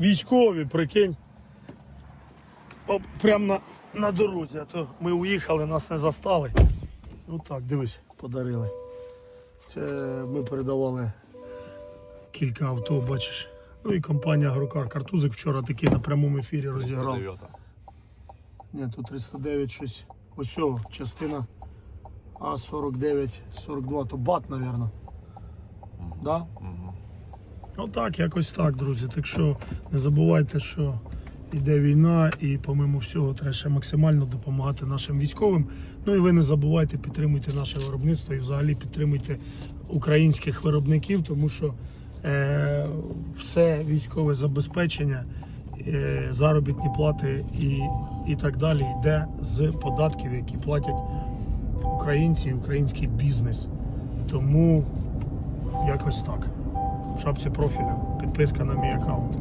військові, прикинь. Оп, прямо на, на дорозі, а то ми уїхали, нас не застали. Ну так, дивись, подарили. Це ми передавали кілька авто, бачиш. Ну і компанія Агрокар Картузик вчора таки на прямому ефірі розіграв. Ні, тут 309 щось. Ось частина А49, 42, то бат, мабуть. Да? Отак, якось так, друзі. Так що не забувайте, що йде війна, і помимо всього треба ще максимально допомагати нашим військовим. Ну і ви не забувайте підтримуйте наше виробництво і взагалі підтримуйте українських виробників, тому що е, все військове забезпечення, е, заробітні плати і, і так далі йде з податків, які платять українці і український бізнес. Тому якось так. В шапці профіля підписка на мій аккаунт.